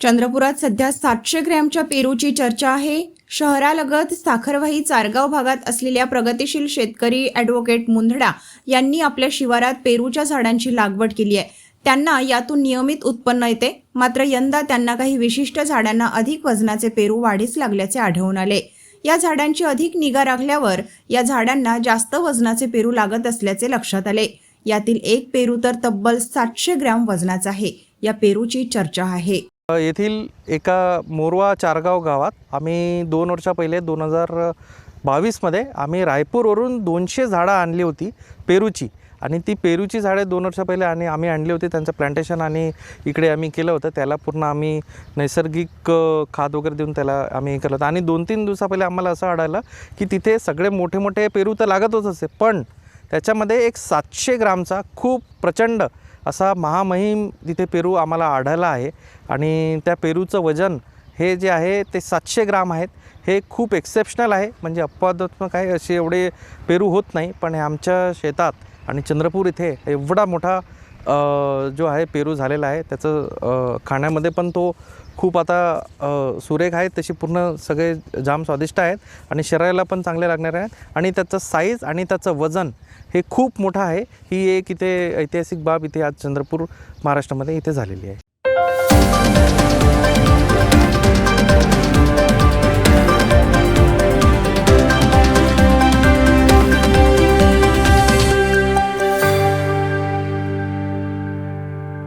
चंद्रपुरात सध्या सातशे ग्रॅमच्या पेरूची चर्चा आहे. शहरालगत साखरवाही चारगाव भागात असलेल्या प्रगतीशील शेतकरी ॲडव्होकेट मुंधडा यांनी आपल्या शिवारात पेरूच्या झाडांची लागवड केली आहे. त्यांना यातून नियमित उत्पन्न येते. मात्र यंदा त्यांना काही विशिष्ट झाडांना अधिक वजनाचे पेरू वाढीस लागल्याचे आढळून आले. या झाडांची अधिक निगा राखल्यावर या झाडांना जास्त वजनाचे पेरू लागत असल्याचे लक्षात आले. यातील एक पेरू तर तब्बल सातशे ग्रॅम वजनाचा आहे. या पेरूची चर्चा आहे. येथील एका मोरवा चारगाव गावात आम्ही दोन वर्षा पहिले दोन हजार बावीसमध्ये आम्ही रायपूरवरून दोनशे झाडं आणली होती पेरूची. आणि ती पेरूची झाडे दोन वर्षा पहिले आणि आम्ही आणली होती. त्यांचं प्लांटेशन आणि इकडे आम्ही केलं होतं. त्याला पूर्ण आम्ही नैसर्गिक खाद वगैरे देऊन त्याला आम्ही हे केलं होतं. आणि दोन तीन दिवसा पहिले आम्हाला असं आढळलं की तिथे सगळे मोठे मोठे पेरू तर लागतच असे. पण त्याच्यामध्ये एक सातशे ग्रामचा खूप प्रचंड असा महामहिम तिथे पेरू आम्हाला आढळला आहे. आणि त्या पेरूचं वजन हे जे आहे ते सातशे ग्राम आहेत. हे खूप एक्सेप्शनल आहे. म्हणजे अपवादात्मक आहे असे एवढे पेरू होत नाही. पण हे आमच्या शेतात आणि चंद्रपूर इथे एवढा मोठा जो आहे पेरू झालेला आहे त्याचं खाण्यामध्ये पण तो खूप आता सुरेख आहेत तशी पूर्ण सगळे जाम स्वादिष्ट आहेत आणि शरीराला पण चांगले लागणार आहेत आणि त्याचं साईज आणि त्याचं वजन हे खूप मोठं आहे. ही एक इथे ऐतिहासिक बाब इथे आज चंद्रपूर महाराष्ट्रामध्ये इथे झालेली आहे.